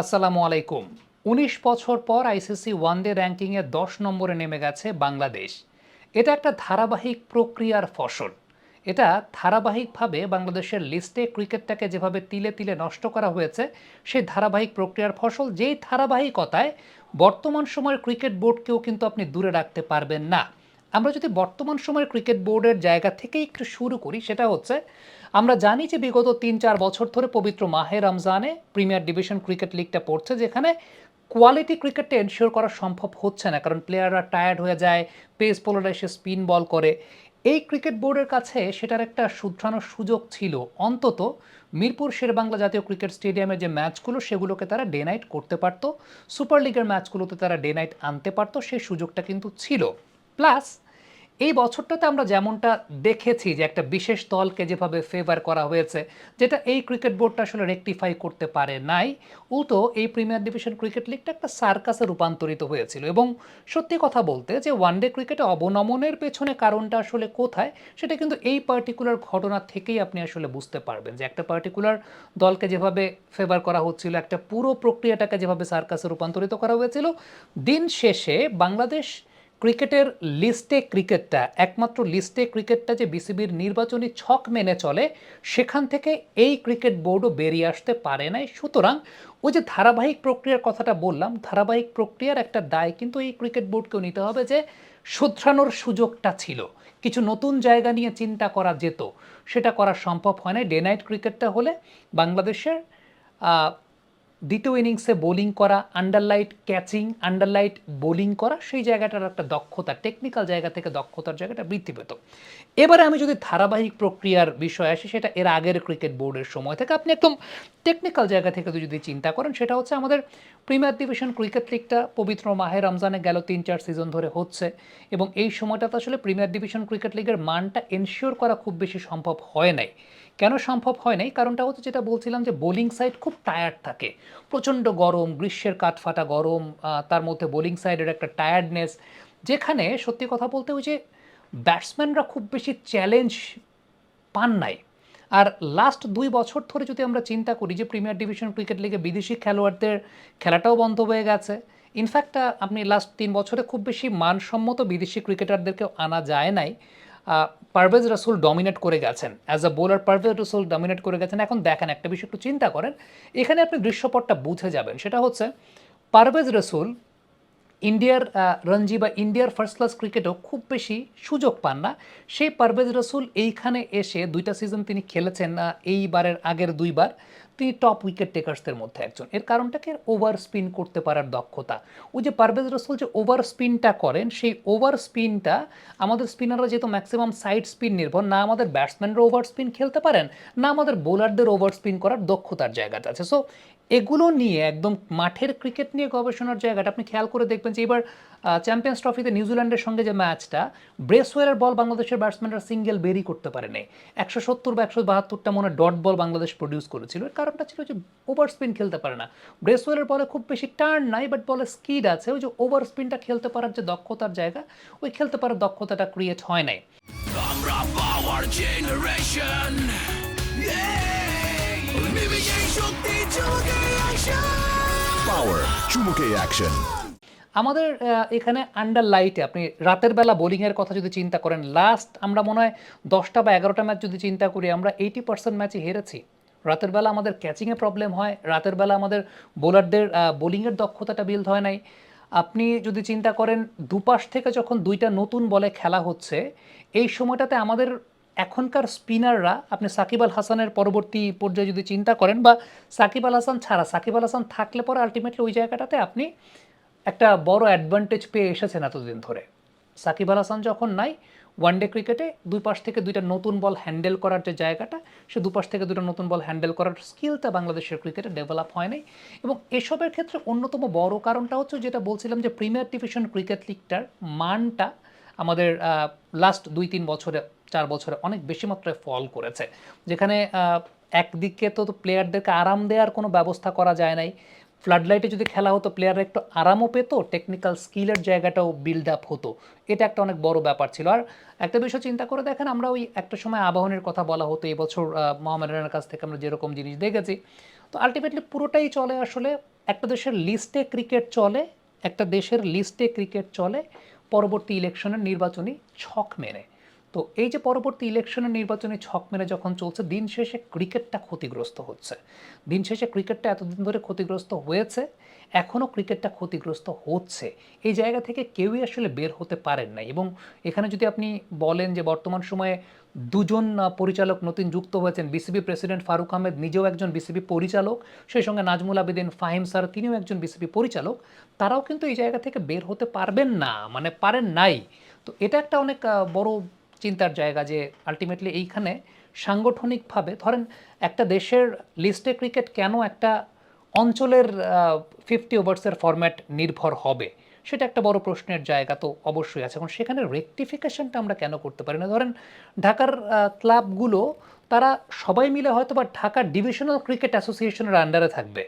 আসসালামু আলাইকুম। উনিশ বছর পর আইসিসি ওয়ানডে র্যাঙ্কিংয়ে দশ নম্বরে নেমে গেছে বাংলাদেশ। এটা একটা ধারাবাহিক প্রক্রিয়ার ফসল। এটা ধারাবাহিকভাবে বাংলাদেশের লিস্টে ক্রিকেটটাকে যেভাবে তিলে তিলে নষ্ট করা হয়েছে, সেই ধারাবাহিক প্রক্রিয়ার ফসল যেই ধারাবাহিকতায় বর্তমান সময়ের ক্রিকেট বোর্ডকেও কিন্তু আপনি দূরে রাখতে পারবেন না। আমরা যদি বর্তমান সময়ের ক্রিকেট বোর্ডের জায়গা থেকেই একটু শুরু করি, সেটা হচ্ছে আমরা জানি যে বিগত তিন চার বছর ধরে পবিত্র মাহে রমজানে প্রিমিয়ার ডিভিশন ক্রিকেট লিগটা পড়ছে, যেখানে কোয়ালিটি ক্রিকেটটা এনশিওর করা সম্ভব হচ্ছে না। কারণ প্লেয়াররা টায়ার্ড হয়ে যায়, পেস বোলাররা এসে স্পিন বল করে। এই ক্রিকেট বোর্ডের কাছে সেটার একটা শুধরানোর সুযোগ ছিল। অন্তত মিরপুর শেরবাংলা জাতীয় ক্রিকেট স্টেডিয়ামের যে ম্যাচগুলো, সেগুলোকে তারা ডে নাইট করতে পারতো। সুপার লিগের ম্যাচগুলোতে তারা ডে নাইট আনতে পারতো, সেই সুযোগটা কিন্তু ছিল। প্লাস এই বছরটাতে আমরা যেমনটা দেখেছি যে একটা বিশেষ দলকে যেভাবে ফেভার করা হয়েছে, যেটা এই ক্রিকেট বোর্ডটা আসলে রেকটিফাই করতে পারে নাই, উল্টো এই প্রিমিয়ার ডিভিশন ক্রিকেট লিগটা একটা সার্কাসে রূপান্তরিত হয়েছিল। এবং সত্যি কথা বলতে যে ওয়ানডে ক্রিকেটে অবনমনের পেছনে কারণটা আসলে কোথায়, সেটা কিন্তু এই পার্টিকুলার ঘটনা থেকেই আপনি আসলে বুঝতে পারবেন যে একটা পার্টিকুলার দলকে যেভাবে ফেভার করা হচ্ছিল, একটা পুরো প্রক্রিয়াটাকে যেভাবে সার্কাসে রূপান্তরিত করা হয়েছিল, দিন শেষে বাংলাদেশ ক্রিকেটের লিস্টে ক্রিকেটটা, একমাত্র লিস্টে ক্রিকেটটা যে বিসিবির নির্বাচনী ছক মেনে চলে, সেখান থেকে এই ক্রিকেট বোর্ডও বেরিয়ে আসতে পারে নাই। সুতরাং ওই যে ধারাবাহিক প্রক্রিয়ার কথাটা বললাম, ধারাবাহিক প্রক্রিয়ার একটা দায় কিন্তু এই ক্রিকেট বোর্ডকেও নিতে হবে যে শুধরানোর সুযোগটা ছিল। কিছু নতুন জায়গা নিয়ে চিন্তা করা যেত, সেটা করা সম্ভব হয় না ডে নাইট ক্রিকেটটা হলে বাংলাদেশের দ্বিতীয় ইনিংসে বোলিং করা আন্ডারলাইট ক্যাচিং আন্ডারলাইট বোলিং করা, সেই জায়গাটার একটা দক্ষতা টেকনিক্যাল জায়গা থেকে দক্ষতার জায়গাটা বৃদ্ধি পেত। এবারে আমি যদি ধারাবাহিক প্রক্রিয়ার বিষয় আসি, সেটা এর আগের ক্রিকেট বোর্ডের সময় থেকে। আপনি একদম টেকনিক্যাল জায়গা থেকে যদি চিন্তা করেন, সেটা হচ্ছে আমাদের প্রিমিয়ার ডিভিশন ক্রিকেট লিগটা পবিত্র মাহে রমজানে গেল তিন চার সিজন ধরে হচ্ছে এবং এই সময়টাতে আসলে প্রিমিয়ার ডিভিশন ক্রিকেট লিগের মানটা এনশিওর করা খুব বেশি সম্ভব হয় নাই। কেন সম্ভব হয় নাই? কারণটা হচ্ছে যেটা বলছিলাম যে বোলিং সাইড খুব টায়ার্ড থাকে। প্রচণ্ড গরম, গ্রীষ্মের কাঠফাটা গরম তার মধ্যে বোলিং সাইডের একটা টায়ার্ডনেস যেখানে সত্যি কথা বলতে ওই যে ব্যাটসম্যানরা খুব বেশি চ্যালেঞ্জ পান নাই। আর লাস্ট দুই বছর ধরে যদি আমরা চিন্তা করি যে প্রিমিয়ার ডিভিশন ক্রিকেট লিগে বিদেশি খেলোয়াড়দের খেলাটাও বন্ধ হয়ে গেছে ইনফ্যাক্ট আপনি লাস্ট তিন বছরে খুব বেশি মানসম্মত বিদেশি ক্রিকেটারদেরকেও আনা যায় নাই। পারভেজ রাসুল ডমিনেট করে গেছেন। অ্যাজ আ বোলার পারভেজ রাসুল ডমিনেট করে গেছেন। এখন দেখেন, একটা বিষয় একটু চিন্তা করেন। এখানে আপনি দৃশ্যপটটা বুঝে যাবেন। সেটা হচ্ছে, পারভেজ রসুল ইন্ডিয়ার রঞ্জি বা ইন্ডিয়ার ফার্স্ট ক্লাস ক্রিকেটেও খুব বেশি সুযোগ পান না। সেই পারভেজ রসুল এইখানে এসে দুইটা সিজন তিনি খেলেছেন এইবারের আগের দুইবার। তিনি টপ উইকেট টেকার্সদের মধ্যে একজন। এর কারণটাকে ওভার স্পিন করতে পারার দক্ষতা। ওই যে পারভেজ রসুল যে ওভার স্পিনটা করেন, সেই ওভার স্পিনটা আমাদের স্পিনাররা যেহেতু ম্যাক্সিমাম সাইড স্পিন নির্ভর, না আমাদের ব্যাটসম্যানরা ওভার স্পিন খেলতে পারেন, না আমাদের বোলারদের ওভার স্পিন করার দক্ষতার জায়গাটা আছে। সো এগুলো নিয়ে একদম মাঠের ক্রিকেট নিয়ে গবেষণার জায়গাটা আপনি খেয়াল করে দেখবেন যে এবার চ্যাম্পিয়ন্স ট্রফিতে নিউজিল্যান্ডের সঙ্গে যে ম্যাচটা ব্রেসওয়ারের বল বাংলাদেশের ব্যাটসম্যানরা সিঙ্গেল বেরি করতে পারেনি। একশো সত্তর বা একশো বাহাত্তরটা মনে ডট বল বাংলাদেশ প্রডিউস করেছিল। এর কারণটা ছিল যে ওভার স্পিন খেলতে পারে না। ব্রেসওয়ারের বলে খুব বেশি টার্ন নাই বাট বলে স্কিড আছে। ওই যে ওভার স্পিনটা খেলতে পারার যে দক্ষতার জায়গা ওই খেলতে পারার দক্ষতাটা ক্রিয়েট হয় নাই। আমরা পাওয়ার জেনারেশন লিভিং এই শক্তি চুকে আসা Power চুমুকে অ্যাকশন আমাদের আহ, এখানে আন্ডার লাইটে আপনি রাতের বেলা বোলিংয়ের কথা যদি চিন্তা করেন লাস্ট আমরা মনে হয় দশটা বা এগারোটা ম্যাচ যদি চিন্তা করি আমরা এইটি পার্সেন্ট ম্যাচে হেরেছি। রাতের বেলা আমাদের ক্যাচিংয়ে প্রবলেম হয়, রাতের বেলা আমাদের বোলারদের বোলিংয়ের দক্ষতাটা বিল্ড হয় নাই। আপনি যদি চিন্তা করেন, দুপাশ থেকে যখন দুইটা নতুন বলে খেলা হচ্ছে, এই সময়টাতে আমাদের এখনকার স্পিনাররা আপনি সাকিব আল হাসানের পরবর্তী পর্যায়ে যদি চিন্তা করেন, বা সাকিব আল হাসান ছাড়া, সাকিব আল হাসান থাকলে পরে আলটিমেটলি ওই জায়গাটাতে আপনি একটা বড় অ্যাডভান্টেজ পেয়ে এসেছেন এতদিন ধরে। সাকিব আল হাসান যখন নাই ওয়ানডে ক্রিকেটে দুই পাশ থেকে দুইটা নতুন বল হ্যান্ডেল করার যে জায়গাটা, সে দুপাশ থেকে দুটো নতুন বল হ্যান্ডেল করার স্কিলটা বাংলাদেশের ক্রিকেটে ডেভেলপ হয় নাই। এবং এসবের ক্ষেত্রে অন্যতম বড় কারণটা হচ্ছে যেটা বলছিলাম যে প্রিমিয়ার ডিভিশন ক্রিকেট লিগটার মানটা আমাদের লাস্ট দুই তিন বছরে, চার বছরে অনেক বেশি মাত্রায় ফল করেছে। যেখানে একদিকে তো প্লেয়ারদেরকে আরাম দেওয়ার কোনো ব্যবস্থা করা যায় নাই ফ্লাডলাইটে যদি খেলা হতো প্লেয়াররা একটু আরামও পেতো টেকনিক্যাল স্কিলের জায়গাটাও বিল্ড আপ হতো। এটা একটা অনেক বড় ব্যাপার ছিল। আর একটা বিষয় চিন্তা করে দেখেন, আমরা ওই একটা সময় আবাহনের কথা বলা হতো এবছর বছর মোহামেডানের কাছ থেকে আমরা যেরকম জিনিস দেখেছি। তো আলটিমেটলি পুরোটাই চলে আসলে একটা দেশের লিস্টে ক্রিকেট চলে, একটা দেশের লিস্টে ক্রিকেট চলে, পরবর্তী ইলেকশনের নির্বাচনী ছক মেনে তো এই যে পরবর্তী ইলেকশনের নির্বাচনী ছক মেনে যখন চলছে, দিন শেষে ক্রিকেটটা ক্ষতিগ্রস্ত হচ্ছে। দিন শেষে ক্রিকেটটা এতদিন ধরে ক্ষতিগ্রস্ত হয়েছে এখনও ক্রিকেটটা ক্ষতিগ্রস্ত হচ্ছে। এই জায়গা থেকে কেউই আসলে বের হতে পারেন না এবং এখানে যদি আপনি বলেন যে বর্তমান সময়ে দুজন পরিচালক নতুন যুক্ত হয়েছেন, বিসিবি প্রেসিডেন্ট ফারুক আহমেদ নিজেও একজন বিসিবি পরিচালক, সেই সঙ্গে নাজমুল আবেদিন, ফাহিম স্যার তিনিও একজন বিসিবি পরিচালক, তারাও কিন্তু এই জায়গা থেকে বের হতে পারবেন না মানে পারেন নাই। তো এটা একটা অনেক বড় চিন্তার জায়গা যে আলটিমেটলি এইখানে সাংগঠনিকভাবে, ধরেন একটা দেশের লিস্টে ক্রিকেট কেন একটা অঞ্চলের ফিফটি ওভার্সের ফরম্যাট নির্ভর হবে? সেটা একটা বড় প্রশ্নের জায়গা তো অবশ্যই আছে। এখন সেখানে রেকটিফিকেশনটা আমরা কেন করতে পারি না? ধরেন ঢাকার ক্লাবগুলো তারা সবাই মিলে হয়তো বা ঢাকা ডিভিশনাল ক্রিকেট অ্যাসোসিয়েশনের আন্ডারে থাকবে।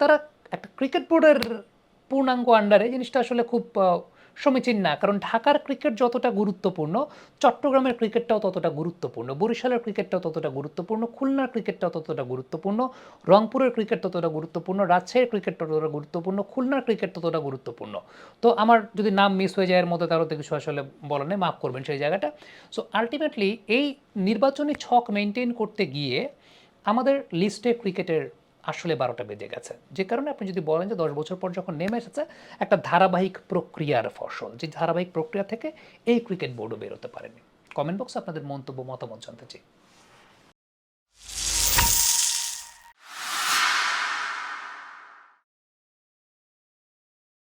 তারা একটা ক্রিকেট বোর্ডের পূর্ণাঙ্গ আন্ডারে জিনিসটা আসলে খুব সমীচীন না, কারণ ঢাকার ক্রিকেট যতটা গুরুত্বপূর্ণ, চট্টগ্রামের ক্রিকেটটাও ততটা গুরুত্বপূর্ণ, বরিশালের ক্রিকেটটাও ততটা গুরুত্বপূর্ণ, খুলনার ক্রিকেটটাও ততটা গুরুত্বপূর্ণ, রংপুরের ক্রিকেট ততটা গুরুত্বপূর্ণ, রাজশাহীর ক্রিকেট ততটা গুরুত্বপূর্ণ, খুলনার ক্রিকেট ততটা গুরুত্বপূর্ণ। তো আমার যদি নাম মিস হয়ে যায়, এর মধ্যে তারও তো কিছু আসলে বলা নেই, মাফ করবেন সেই জায়গাটা। সো আলটিমেটলি এই নির্বাচনী ছক মেনটেন করতে গিয়ে আমাদের লিস্টে ক্রিকেটের আসলে বারোটা বেজে গেছে। যে কারণে আপনি যদি বলেন যে দশ বছর পর যখন নেমে এসেছে, একটা ধারাবাহিক প্রক্রিয়ার ফসল, যে ধারাবাহিক প্রক্রিয়া থেকে এই ক্রিকেট বোর্ডও বেরোতে পারেনি। কমেন্ট বক্সে আপনাদের মন্তব্য, মতামত জানতে চাই।